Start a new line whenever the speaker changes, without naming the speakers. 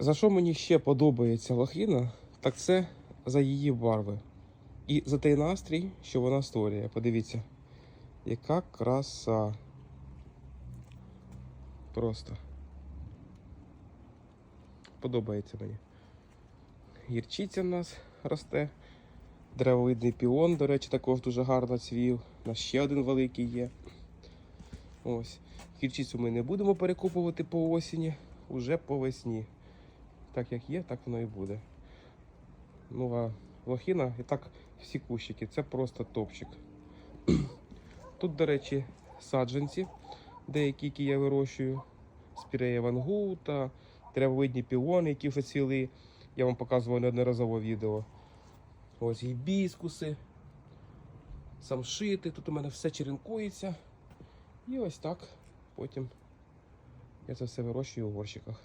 За що мені ще подобається лохина, так це за її барви. І за той настрій, що вона створює. Подивіться, яка краса. Просто. Подобається мені. Гірчиця в нас росте. Древовидний піон, до речі, також дуже гарно цвів. У нас ще один великий є. Ось. Гірчицю ми не будемо перекупувати по осені, уже по весні. Так як є, так воно і буде. Ну а лохіна і так всі кущики, це просто топчик. Тут, до речі, саджанці, деякі, які я вирощую. Спірея вангута, древовидні піони, які вже цвіли. Я вам показував неодноразово відео. Ось гібіскуси, самшити. Тут у мене все черенкується. І ось так потім я це все вирощую у горщиках.